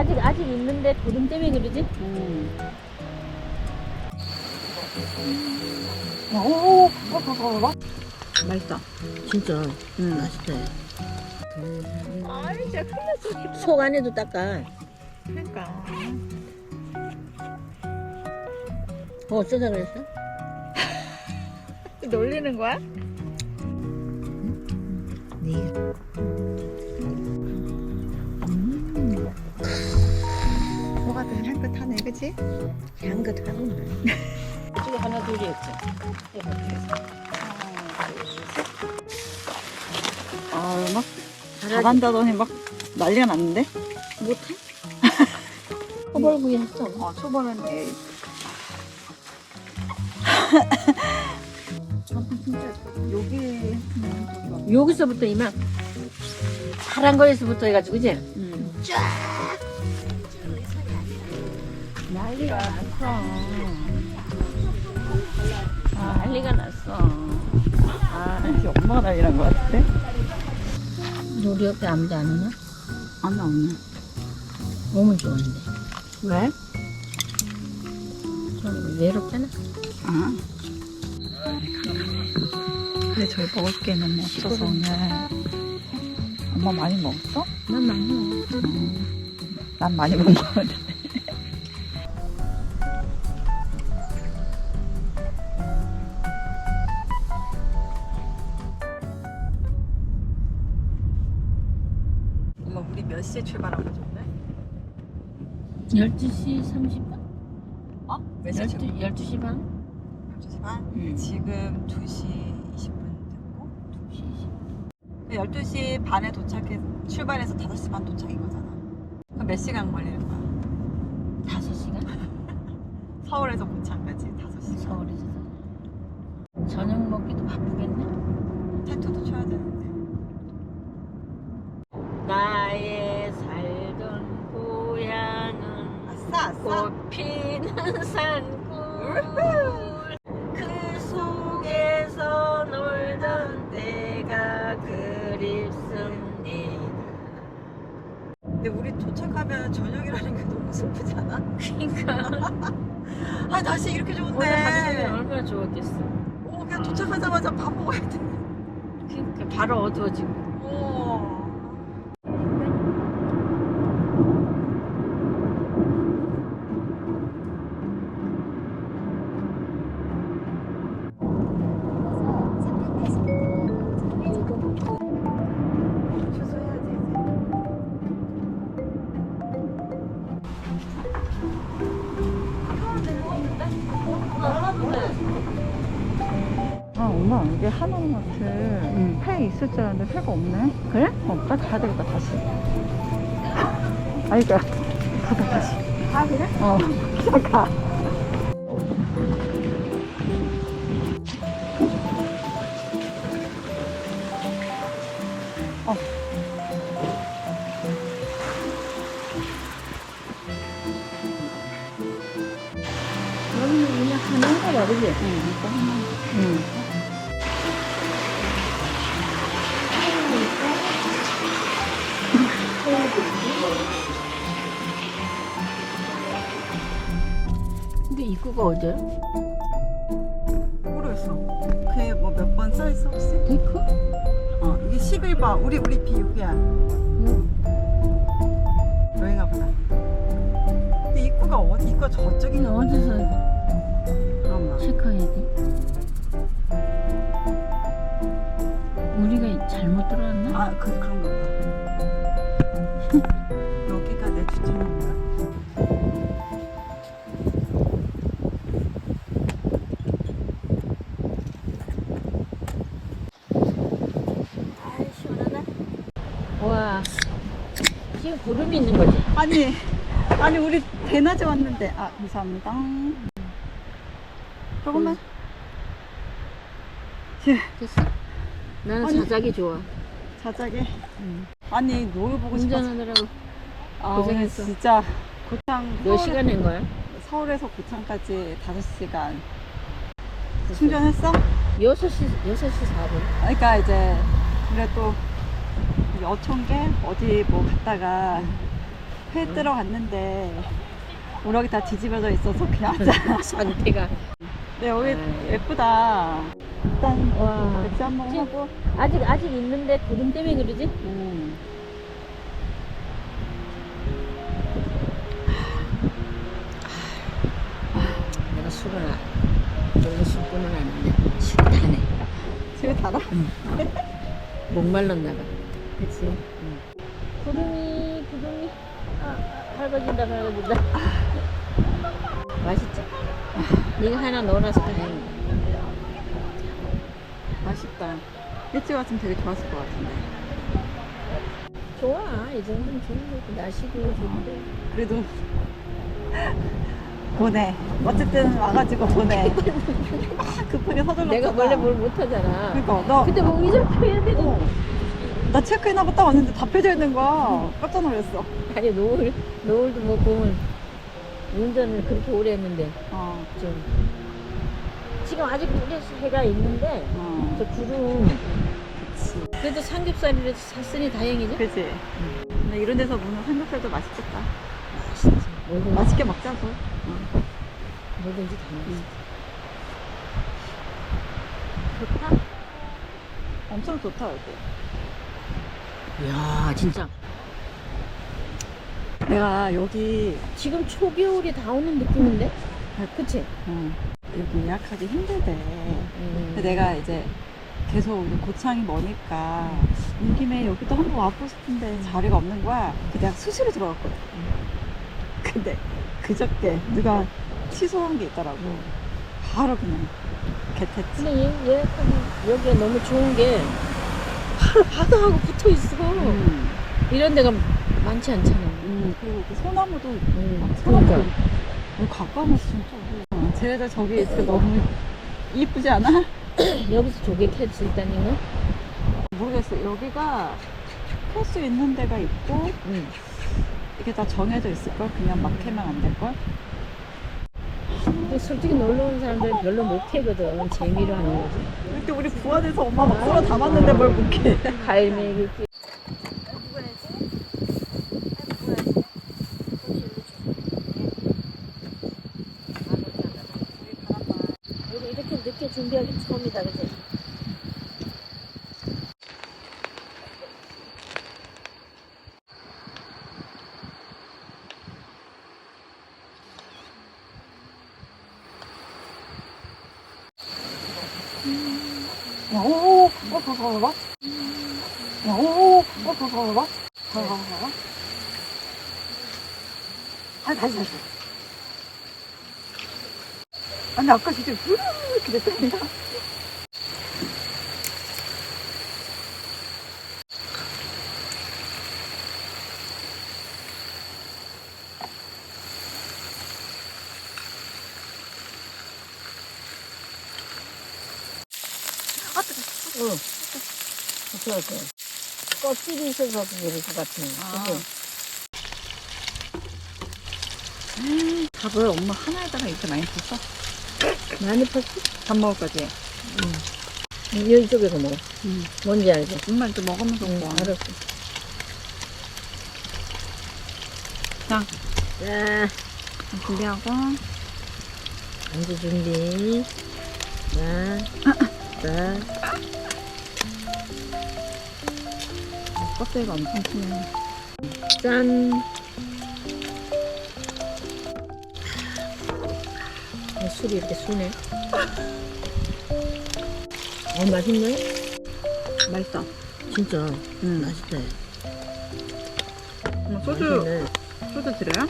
아직 아직 있는데 구름 때문에 그러지? 음. 오, 봐봐, 맛있다. 진짜 음. 맛있다. 아, 진짜 큰일 났어. 속 안에도 닦아. 그러니까. 어, 어쩌다 그랬어? 놀리는 거야? 네. 그치? 향긋하구나. 이쪽에 하나 둘이었지. 아, 막 잘한다더니 막 난리가 났는데? 못해? 허벌구이 했어. 어, 초벌은 내. 진짜 여기 여기서부터 이만 파란 거에서부터 해가지고 그지? 음. 난리가 났어. 아, 난리가 났어. 아, 엄마가 난리 난 것 같은데? 우리 옆에 아무도 안 오나? 안 나오네. 몸은 좋은데. 왜? 좀 외롭잖아. 아. 근데 저희 먹을 게 너무 없어서 오늘. 엄마 많이 먹었어? 난 많이 먹어. 음. 난 많이 못 먹었는데. 엄 12시 30분? 어? 몇 시에 12, 출발? 12시 반? 12시 반? 응. 지금 2시 20분 됐고 2시 20분. 12시 반에 도착해 출발해서 5시 반 도착인 거잖아 그럼 몇 시간 걸리는 거야? 5시간? 서울에서 고창까지 5시간 서울에서. 저녁 먹기도 바쁘겠네? 텐트도 쳐야 되는 꽃 피는 산골. 그 속에서 놀던 때가 그립습니다. 근데 우리 도착하면 저녁이라는 게 너무 슬프지 않아? 그러니까. 아 날씨 이렇게 좋은데. 하루 얼마나 좋았겠어. 오 그냥 도착하자마자 밥 먹어야 돼. 그러니까 바로 어두워지고. 오. 있을 줄 알았는데 회가 없네. 그래? 어, 빨리 가야 되겠다 다시. 아니 그니까 가자 다시. 아 그래? 어 가 어디야? 모르겠어 그게 뭐 몇 번 써있어 혹시? 데크? 어 이게 11번 우리 우리 비육이야 여기가 보다 근데 입구가 어디 입구가 저쪽인가 보네. 어디서 잠깐만 체크해야 돼? 우리가 잘못 들어왔나? 아, 그, 그런가 지금 구름이 있는 거지? 아니, 아니, 우리 대낮에 왔는데. 아, 감사합니다. 조금만. 제 됐어? 나는 아니. 자작이 좋아 자작에. 응. 아니, 노을 보고 싶어서. 운전하느라고 아, 오늘 고생했어. 진짜 고창. 몇 서울- 시간 낸 거야? 서울에서 고창까지 5시간. 충전했어? 6시, 6시 4분 그러니까 이제 그래도 여기 어촌계 어디 뭐 갔다가 회 뜨러 갔는데 우럭이 다 뒤집어져 있어서 그냥 앉아. 상태가 네, 여기 아, 예. 예쁘다. 일단 와 맥주 한번 하고. 아직 아직 있는데 구름 때문에 그러지? 음. 내가 술을 안 원래 술꾼은 아닌데 술이 다네 집에 달아? 목 말랐나 봐 그치 구름이 구름이 아, 아, 밝아진다 밝아진다 맛있지? 네가 하나 넣어놔서 다행이다 맛있다. 일찍 왔으면 되게 좋았을 것 같은데. 좋아 이 정도는 좋은 거고 날씨도 좋은데 그래도 보내. 어쨌든 와가지고 보내. 급하게 서둘렀잖아. 내가 원래 뭘 못하잖아 그러니까 나, 근데 뭐 이정표해야 되고 나 체크인하고 딱 왔는데 다 펴져 있는 거야. 깜짝 놀랐어. 아니 노을 노을도 뭐 보면 운전을 그렇게 오래 했는데 어, 좀 지금 아직 우리 해가 있는데 어. 저 구름 그래도 삼겹살이라도 샀으니 다행이죠 그치? 근데 이런 데서 먹는 삼겹살도 맛있겠다. 진짜 뭐든 맛있게 먹자고. 뭐든지 다 맛있어 좋다. 엄청 좋다, 여기. 이야 진짜 내가 여기 지금 초겨울이 다 오는 느낌인데 그치? 어, 여기 예약하기 힘들대. 음. 근데 내가 이제 계속 고창이 머니까 온 김에 여기도 한번 와보고 싶은데 자리가 없는 거야. 그 내가 수시로 들어갔거든. 근데 그저께 누가 취소한 게 있더라고. 바로 그냥 개태치. 근데 얘, 예약하기 여기가 너무 좋은 게 바로 바다하고 붙어 있어 음, 이런 데가 많지 않잖아 음, 그리고 그 소나무도 음, 소나무도 그러니까 가까워서 진짜. 어, 쟤네들 저기 있으니까 너무 이쁘지 않아? 여기서 조개 캘 수 있다는 거? 모르겠어. 여기가 캘 수 있는 데가 있고 응. 이게 다 정해져 있을걸? 그냥 막 캐면 안 될걸? 근데 솔직히 놀러 온 사람들은 별로 못 캐거든. 재미로 하는 거지. 이렇게 우리 부안에서 엄마 막 썰어 담았는데 뭘못 캐. 과일 먹이 끼. 이렇게 늦게 준비하기 처음이다, 그지? 오, 어, 어, 가. 다시, 다시, 다시. 아니, 아까 진짜 이렇게 됐다니까. 응. 그쵸, 그쵸. 껍질이 있어서 그럴 것 같은. 아. 밥을 엄마 하나에다가 이렇게 많이 줬어? 많이 팠어? 밥 먹을 거지? 응. 이쪽에서 먹어. 응. 뭔지 알지? 엄마 이렇게 먹으면서 응, 먹어. 알았어. 자. 자, 준비하고. 안주 준비. 자, 자. 껍데기가 엄청 크네. 짠. 어, 술이 이렇게 순해. 어, 맛있네? 맛있어. 진짜. 응. 맛있다. 엄마 소주, 맛있네. 소주 드려요?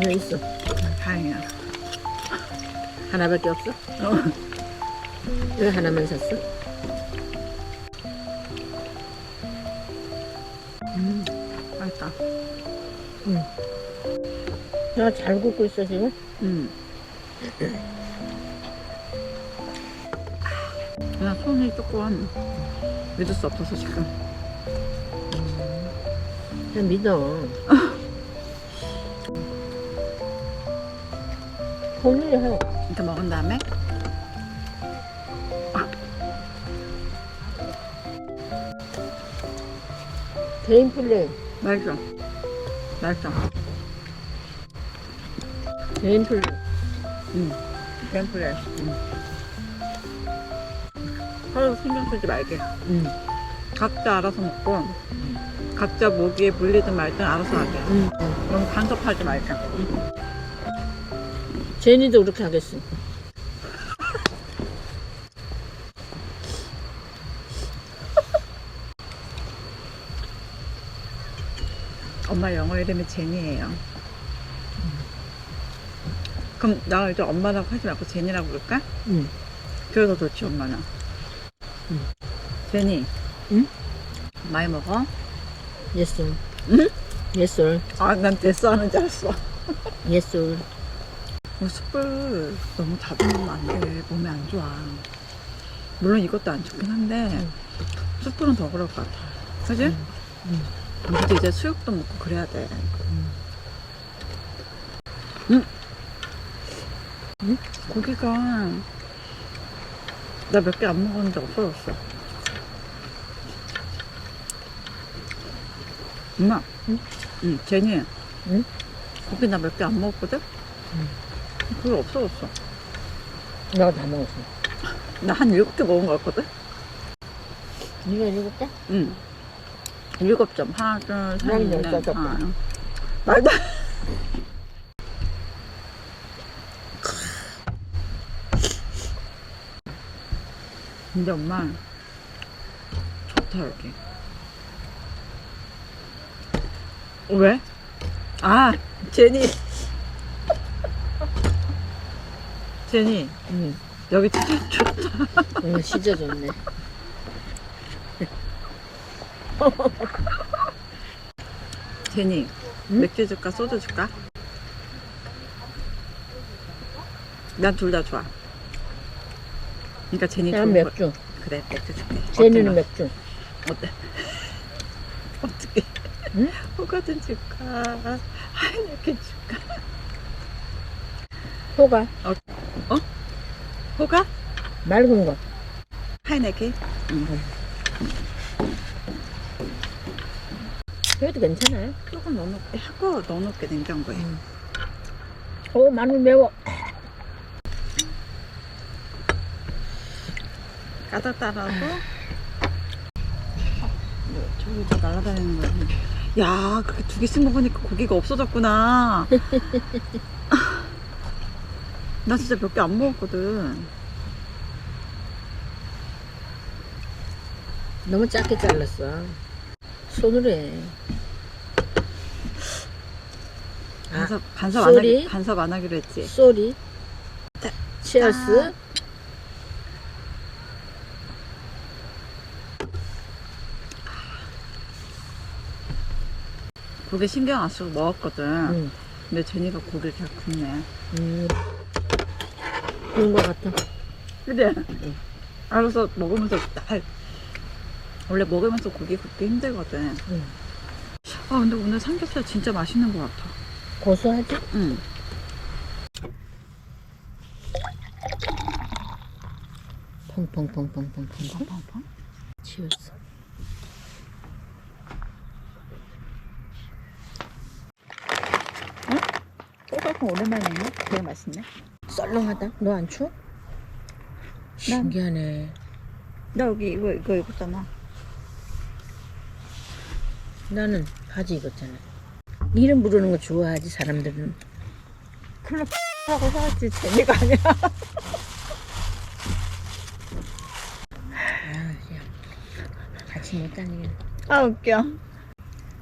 네, 있어. 다행이야. 하나밖에 없어? 왜 하나만 샀어? 음, 맛있다. 나잘 굽고 있어, 지금? 음. 그냥 손이 조금 믿을 수 없어서 지금. 그냥 믿어. 본일이 해. 이렇게 먹은 다음에 개인 플레이. 맛있어. 맛있어. 왼풀 응. 뱀프레. 응. 서로 신경 쓰지 말게. 응. 각자 알아서 먹고, 각자 모기에 물리든 말든 알아서 하게. 응. 너무 간섭하지 말자. 제니도 그렇게 하겠어. 엄마 영어 이름이 제니예요. 그럼 나 이제 엄마라고 하지 말고 제니라고 부를까? 응. 그래서 좋지 엄마는. 응. 제니. 응? 많이 먹어? 예솔. 응? 예솔. 아, 난 됐어 하는 줄 알았어. 예솔. 어, 숯불 너무 자주 먹으면 안 돼. 몸에 안 좋아. 물론 이것도 안 좋긴 한데 숯불은 더 그럴 것 같아. 그지? 응. 응. 우리도 이제 수육도 먹고 그래야 돼. 응. 응? 고기가 나 몇 개 안 먹었는데 없어졌어. 엄마. 응? 응, 제니. 응? 고기 나 몇 개 안 먹었거든? 응. 그게 없어졌어. 내가 다 먹었어. 나 한 일곱 개 먹은 것 같거든? 네가 읽을까? 응. 일곱 점. 하나, 둘, 셋, 난 넷, 열다섯 개. 다섯. 말도 안- 근데 엄마 좋다 여기. 왜? 아 제니. 제니 응. 여기 진짜 좋다. 응, 진짜 좋네. 제니 응? 맥주 줄까 소주 줄까? 난 둘 다 좋아. 그러니까 제니 난 좋은 맥주. 거 그래 맥주 줄게. 제니는 어떤 맥주. 거? 어때? 어떻게? 응? 호가든 줄까? 하이네켄 줄까? 호가. 호가? 맑은 거. 하이네켄? 응. 그래도 괜찮아요. 조금 넣어놓게 하고 넣어놓게 냉장고에. 응. 오, 마늘 매워. 까다 따라서 저기 저 날아다니는 거야. 야, 그렇게 두개쓴거 보니까 고기가 없어졌구나. 나 진짜 몇 개 안 먹었거든. 너무 작게 잘랐어. 손으로 해. 아, 간섭, 간섭 안, 쏘리? 하기, 간섭 안 하기로 했지. 쏘리. 치얼스. 고기 신경 안 쓰고 먹었거든. 응. 근데 제니가 고기를 잘 굽네. 음. 그런 거 같아. 그래? 알아서 먹으면서 날 원래 먹으면서 고기 굽기 힘들거든. 응. 아 근데 오늘 삼겹살 진짜 맛있는 것 같아. 고소하지? 응. 펑펑펑펑펑펑. 팡팡팡. 치얼스. 소갈콘 오랜만에 먹네. 되게 맛있네. 썰렁하다. 너 안 추워? 신기하네. 나 여기 이거 이거 입었잖아. 나는 바지 입었잖아. 이름 부르는 거 좋아하지 사람들은. 클럽 하고 사왔지 재미가 아니야. 아, 야. 같이 못 다니게. 아 웃겨.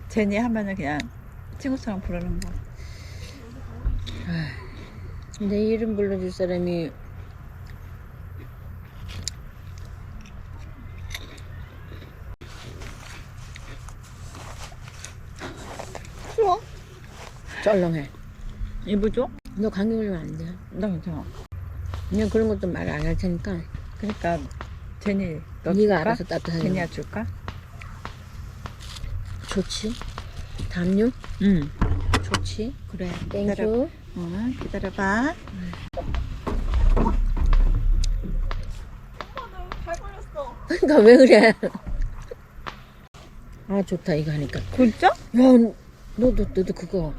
제니 하면은 그냥 친구처럼 부르는 거. 내 이름 불러줄 사람이 썰렁해. 입어줘? 너 감기 걸리면 안 돼. 나 괜찮아. 그냥 그런 것도 말 안 할 테니까 그러니까 제니 너 네가 줄까? 알아서 따뜻하게 제니야. 줄까? 좋지. 담요? 응. 좋지. 그래. 기다려. 땡큐. 어, 기다려봐. 그러니까 왜 그래? 아 좋다 이거 하니까. 진짜? 야 너도 너도 그거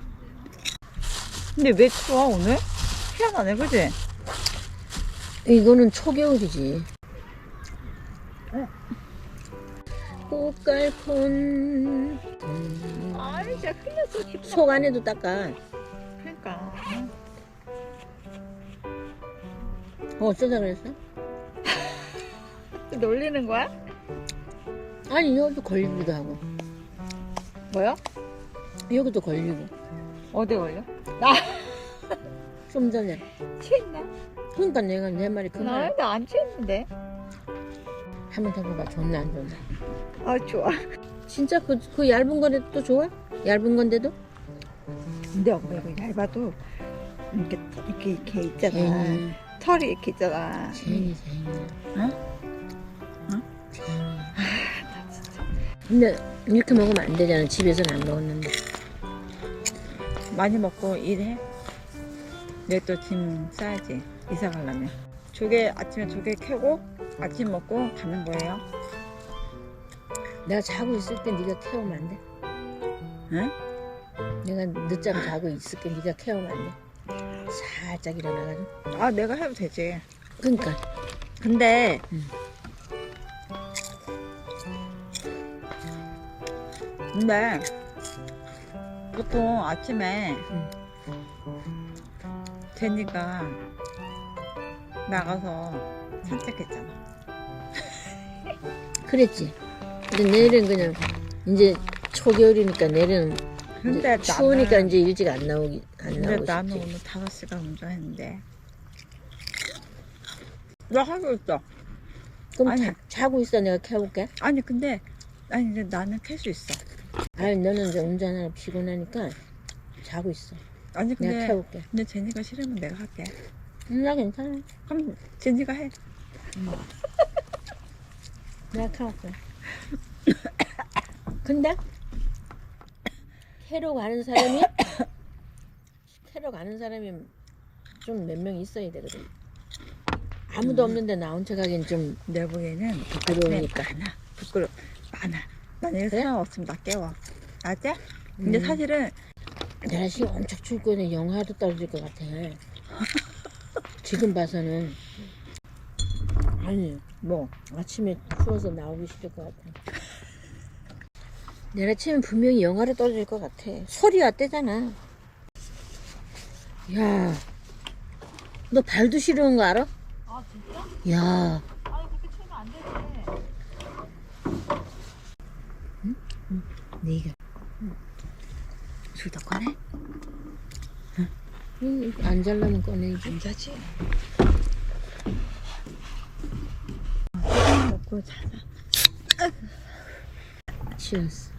근데 왜 추워 오늘? 희한하네 그지? 이거는 초겨울이지. 꽃갈콘 아이 진짜 큰일 났어 기분 속 안에도 닦아. 그러니까 어, 어쩌다 그랬어? 놀리는 거야? 아니 여기도 걸리기도 하고 뭐야? 여기도 걸리고 어디 걸려? 좀 전에. 취했나? 그러니까 내가 내 말이 그 말. 나안 취했는데 한번 더 봐봐. 좋나 안 좋나. 아 좋아 진짜 그, 그 얇은 건데도 또 좋아? 얇은 건데도? 근데 엄마 이거 얇아도 이렇게 이렇게 이렇게 있잖아 제니, 털이 이렇게 있잖아 제니, 제니. 응? 응? 제니. 근데 이렇게 먹으면 안 되잖아. 집에서는 안 먹었는데. 많이 먹고 일해 내일 또짐 싸야지 이사 가려면 조개 아침에 조개 캐고 아침 먹고 가는 거예요 내가 자고 있을 때 네가 캐오면 안 돼? 응? 내가 늦잠 자고 있을게 네가 캐오면 안 돼? 살짝 일어나가지고. 아 내가 해도 되지 그러니까 근데 응. 근데 보통 아침에 응. 제니가 나가서 산책했잖아 그랬지. 근데 내일은 그냥 이제 초겨울이니까 내일은 근데 이제 추우니까 나는- 이제 일찍 안 나오기 안 근데 나오고 나는 싶지. 오늘 5시간 운전했는데 나 하고 있어 그럼 아니. 자, 자고 있어 내가 캐올게. 아니 근데 아니 근데 나는 캘 수 있어 아니 너는 이제 운전하러 피곤하니까 자고 있어. 아니 내가 근데 캐올게. 근데 제니가 싫으면 내가 할게 응, 나 괜찮아. 그럼 제니가 해 내가 캐올게. 근데 캐러 가는 사람이 캐러 가는 사람이 좀 몇 명 있어야 되거든. 아무도 없는데 나 혼자 가긴 좀 내 보기에는 부끄러우니까. 많아 부끄러 많아 만약에 그래? 사람 없으면 나 깨워 알지? 근데 음. 사실은 날씨 엄청 추울 거는 영하도 떨어질 것 같아. 지금 봐서는 아니 뭐 아침에 추워서 나오기 싫을 것 같아. 내일 아침엔 분명히 영하로 떨어질 것 같아. 소리 왔대잖아. 야, 너 발도 시려운 거 알아? 아 진짜? 야, 아니 그렇게 치면 안 되지 네가 술더 꺼내? 응, 안 잘라면 꺼내지. 안 자지 먹고 자자 치였어.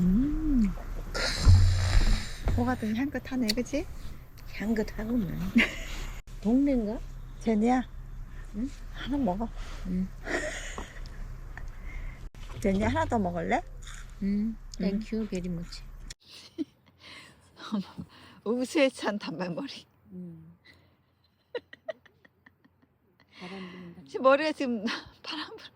음. 뭐가 든 향긋하네 그치? 향긋하구만. 동네인가? 제니야 응? 하나 먹어 응. 제니 하나 더 먹을래? 응. 땡큐 베리 머치. 우수에 찬 단발머리 응. 바람 부는다. 지금 머리가 지금 바람 불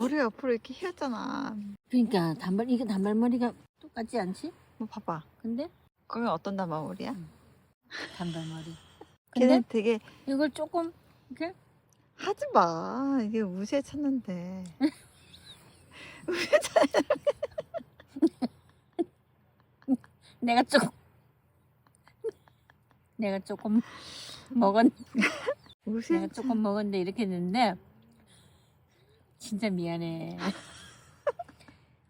머리 옆으로 이렇게 휘었잖아 그러니까 단발 이게 단발머리가 똑같지 않지? 뭐 봐봐 근데 그러면 어떤 단발머리야? 단발머리. 걔는 근데 되게 이걸 조금 이렇게 하지 마 이게 우수에 찼는데 내가 조금 내가 조금 우수에 내가 조금 먹었는데 이렇게 했는데 진짜 미안해.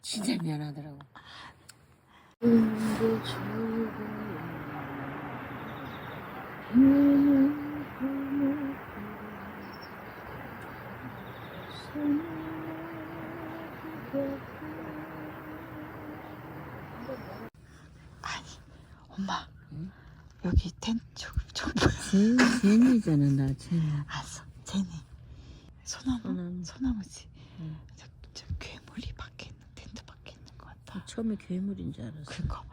진짜 미안하더라고. 엄 여기 텐트 저기 저기 제니잖아 나 제니. 알았어 제니 소나무 소나무. 소나무지 응. 저, 저 괴물이 밖에 있는 텐트 밖에 있는 것 같아 처음에 괴물인 줄 알았어. 그니까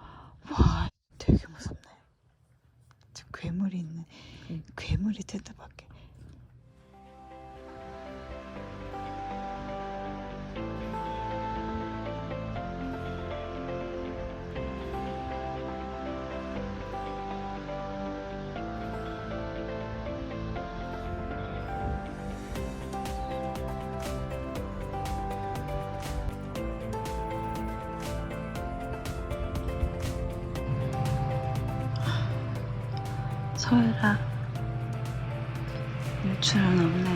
서울아 일출은 없네요.